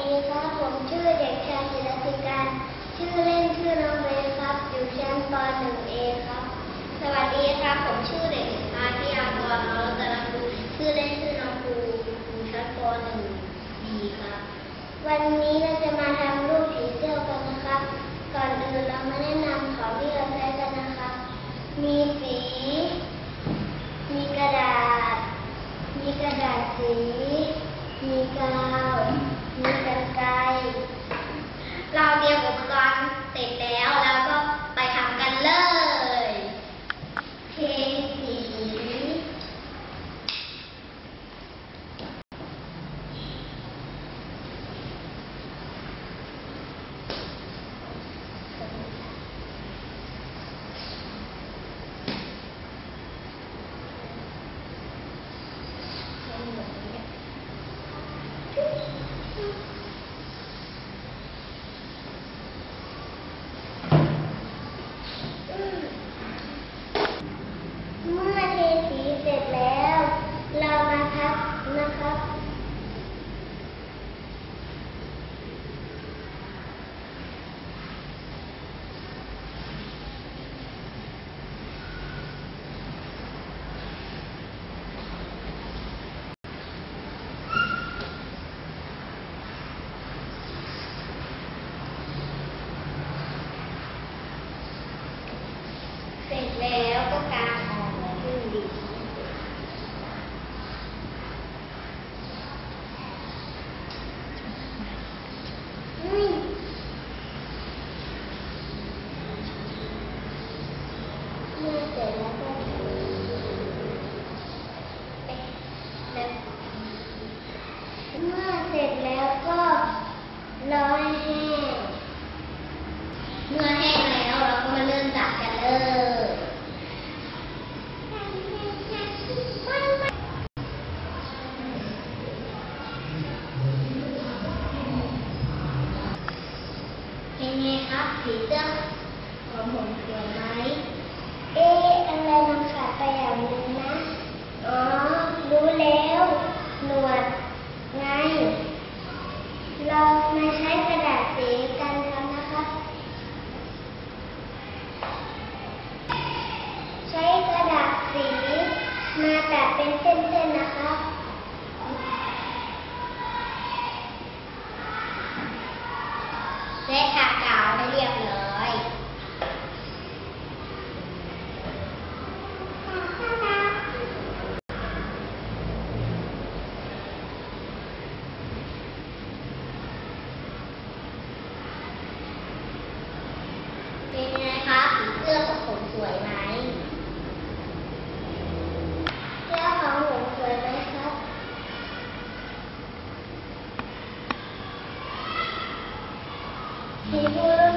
ดีครับ ผมชื่อเด็กชายศิลปิการ ชื่อเล่นชื่อน้องเบสครับ อยู่ชั้นป .1 เอครับ สวัสดีครับ ผมชื่อเด็กชายที่อากรนรัตนภูชื่อเล่นชื่อน้องภูอยู่ชั้นป .1 บีครับ วันนี้เราจะมาทำรูปผีเสื้อกันนะครับ ก่อนอื่นเรามาแนะนำของที่เราใช้กันนะครับ มีสี มีกระดาษ มีกระดาษสี มีกาว มีกันไกรเราเตรียมอุปกรณ์เสร็จแล้วแล้วก็ไปทำกันเลยเทสี เมื่อเทสีเสร็จแล้ว เรามาพับนะครับ เสร็จ แล้วก็กางออกมาขึ้นดีอุ้ยเมื่อเสร็จแล้วก็เอ๊ะแล้วเมื่อเสร็จแล้วก็รอให้แห้ง เมื่อแห้งแล้วเราก็มาเริ่มจัดกันเลย เป็นไง ครับผีเสื้อของผมสวยไหมเอ๊ะอะไรมันขาดไปอย่างหนึงนะ อ๋อ รู้แล้ว หนวดไง ลองมาใช้กระดาษสีกันทำนะครับ ใช้กระดาษสีมาตัดเป็นเส้นๆนะครับและทากาวให้เรียบร้อย เป็นไงครับผีเสื้อของผมสวยไหม เสื้อของผมสวยไหมครับผีผู้